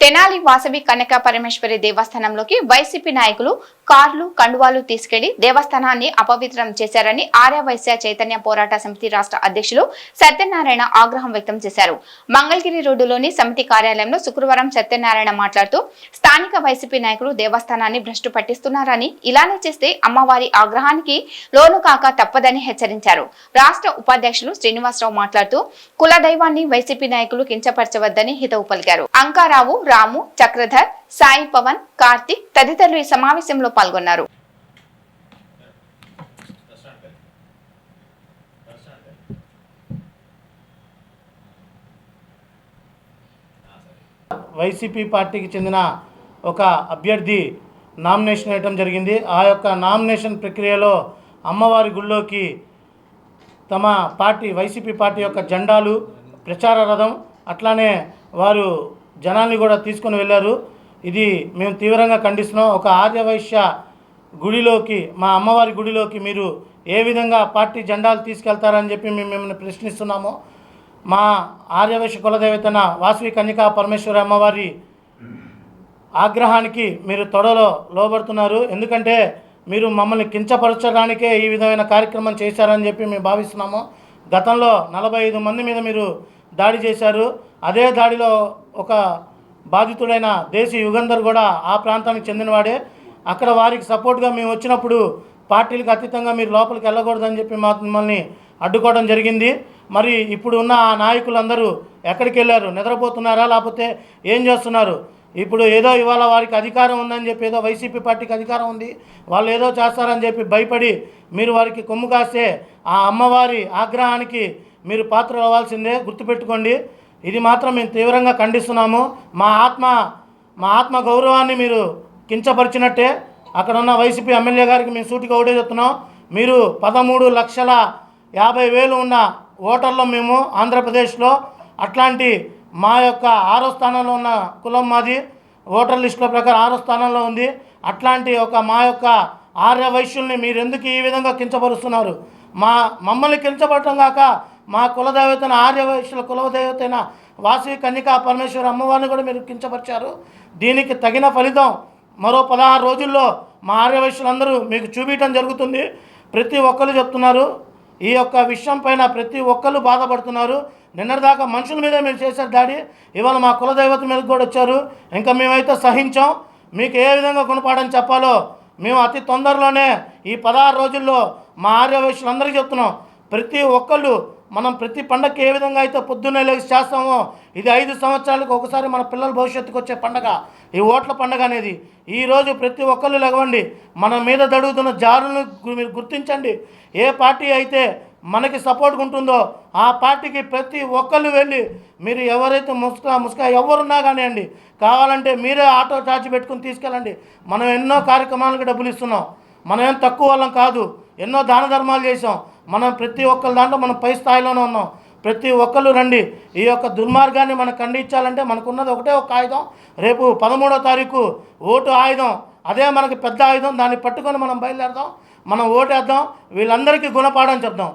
తెనాలి వాసవి కనక పరమేశ్వరి దేవస్థానంలోకి వైసీపీ నాయకులు కార్లు కండువాలు తీసుకెళ్ళి దేవస్థానాన్ని అపవిత్రం చేశారని ఆర్యవైశ్య చైతన్య పోరాట సమితి రాష్ట్ర అధ్యక్షులు సత్యనారాయణ ఆగ్రహం వ్యక్తం చేశారు. మంగళగిరి రోడ్డులోని సమితి కార్యాలయంలో శుక్రవారం సత్యనారాయణ మాట్లాడుతూ స్థానిక వైసీపీ నాయకులు దేవస్థానాన్ని భ్రష్టు పట్టిస్తున్నారని ఇలానే చేస్తే అమ్మవారి ఆగ్రహానికి లోను కాక తప్పదని హెచ్చరించారు. రాష్ట్ర ఉపాధ్యక్షులు శ్రీనివాసరావు మాట్లాడుతూ కుల దైవాన్ని వైసీపీ నాయకులు కించపరచవద్దని హితవు పలికారు. అంకారావు రాము చక్రధర్ సాయి పవన్ కార్తిక్ తదితరులు ఈ సమావేశంలో పాల్గొన్నారు. వైసీపీ పార్టీకి చెందిన ఒక అభ్యర్థి నామినేషన్ వేయటం జరిగింది. ఆ యొక్క నామినేషన్ ప్రక్రియలో అమ్మవారి గుళ్ళోకి తమ పార్టీ వైసీపీ పార్టీ యొక్క జెండాలు ప్రచార రథం అట్లానే వారు జనాల్ని కూడా తీసుకొని వెళ్ళారు. ఇది మేము తీవ్రంగా ఖండిస్తున్నాం. ఒక ఆర్యవైశ్య గుడిలోకి మా అమ్మవారి గుడిలోకి మీరు ఏ విధంగా పార్టీ జెండాలు తీసుకెళ్తారని చెప్పి మేము మిమ్మల్ని ప్రశ్నిస్తున్నాము. మా ఆర్యవైశ్య కులదేవతన వాసవి కన్యకా పరమేశ్వరి అమ్మవారి ఆగ్రహానికి మీరు తొడలో లోబడుతున్నారు. ఎందుకంటే మీరు మమ్మల్ని కించపరచడానికే ఈ విధమైన కార్యక్రమం చేశారని చెప్పి మేము భావిస్తున్నాము. గతంలో నలభై ఐదు మంది మీద మీరు దాడి చేశారు. అదే దాడిలో ఒక బాధితుడైన దేశీ యుగంధర్ కూడా ఆ ప్రాంతానికి చెందినవాడే. అక్కడ వారికి సపోర్ట్గా మేము వచ్చినప్పుడు పార్టీలకు అతీతంగా మీరు లోపలికి వెళ్ళకూడదని చెప్పి మమ్మల్ని మిమ్మల్ని అడ్డుకోవడం జరిగింది. మరి ఇప్పుడు ఉన్న ఆ నాయకులందరూ ఎక్కడికి వెళ్ళారు? నిద్రపోతున్నారా? లేకపోతే ఏం చేస్తున్నారు? ఇప్పుడు ఏదో ఇవాళ వారికి అధికారం ఉందని చెప్పి ఏదో వైసీపీ పార్టీకి అధికారం ఉంది. వాళ్ళు ఏదో చేస్తారని చెప్పి భయపడి మీరు వారికి కొమ్ము కాస్తే ఆ అమ్మవారి ఆగ్రహానికి మీరు పాత్రలు అవ్వాల్సిందే గుర్తుపెట్టుకోండి. ఇది మాత్రం మేము తీవ్రంగా ఖండిస్తున్నాము. మా ఆత్మ మా ఆత్మ గౌరవాన్ని మీరు కించపరిచినట్టే. అక్కడ ఉన్న వైసీపీ ఎమ్మెల్యే గారికి మేము సూటిగా ఒకటే చెప్తున్నాం. మీరు పదమూడు లక్షల యాభై వేలు ఉన్న ఓటర్లు మేము ఆంధ్రప్రదేశ్లో. అట్లాంటి మా యొక్క ఆరో స్థానంలో ఉన్న కులం మాది. ఓటర్ లిస్టుల ప్రకారం ఆరో స్థానంలో ఉంది. అట్లాంటి ఒక మా యొక్క ఆర్య వైశ్యుల్ని మీరు ఎందుకు ఈ విధంగా కించపరుస్తున్నారు? మా మమ్మల్ని కించపడటం కాక మా కులదేవతైన ఆర్య వైశ్యుల కులదేవతైన వాసవి కన్యకా పరమేశ్వర అమ్మవారిని కూడా మీరు కించపరిచారు. దీనికి తగిన ఫలితం మరో పదహారు రోజుల్లో మా ఆర్యవైశ్యులందరూ మీకు చూపించడం జరుగుతుంది. ప్రతి ఒక్కరు చెప్తున్నారు. ఈ యొక్క విషయం పైన ప్రతి ఒక్కరు బాధపడుతున్నారు. నిన్నటిదాకా మనుషుల మీదే మీరు చేశారు దాడి ఇవాళ మా కులదైవత మీద కూడా వచ్చారు. ఇంకా మేమైతే సహించాం. మీకు ఏ విధంగా గుణపాఠం చెప్పాలో మేము అతి తొందరలోనే ఈ పదహారు రోజుల్లో మా ఆర్య చెప్తున్నాం. ప్రతి ఒక్కళ్ళు మనం ప్రతి పండగకి ఏ విధంగా అయితే పొద్దున్నే లేచి చేస్తామో ఇది ఐదు సంవత్సరాలకు ఒకసారి మన పిల్లల భవిష్యత్తుకు వచ్చే పండగ. ఈ ఓట్ల పండగ అనేది. ఈరోజు ప్రతి ఒక్కళ్ళు లెగవండి మన మీద దడుగుతున్న జారులను మీరు గుర్తించండి. ఏ పార్టీ అయితే మనకి సపోర్ట్గా ఉంటుందో ఆ పార్టీకి ప్రతి ఒక్కళ్ళు వెళ్ళి మీరు ఎవరైతే ముసుక ముసుక ఎవరున్నా కానివ్వండి కావాలంటే మీరే ఆటో చార్జ్ పెట్టుకుని తీసుకెళ్ళండి. మనం ఎన్నో కార్యక్రమాలకు డబ్బులు ఇస్తున్నాం. మనం ఏం తక్కువ వాళ్ళం కాదు. ఎన్నో దాన ధర్మాలు చేసాం మనం ప్రతి ఒక్కరి దాంట్లో మనం పై స్థాయిలోనే ఉన్నాం. ప్రతి ఒక్కళ్ళు రండి. ఈ యొక్క దుర్మార్గాన్ని మనం ఖండించాలంటే మనకున్నది ఒకటే ఒక ఆయుధం. రేపు పదమూడో తారీఖు ఓటు ఆయుధం. అదే మనకి పెద్ద ఆయుధం. దాన్ని పట్టుకొని మనం బయలుదేరదాం. మనం ఓటేద్దాం. వీళ్ళందరికీ గుణపాఠం చెప్దాం.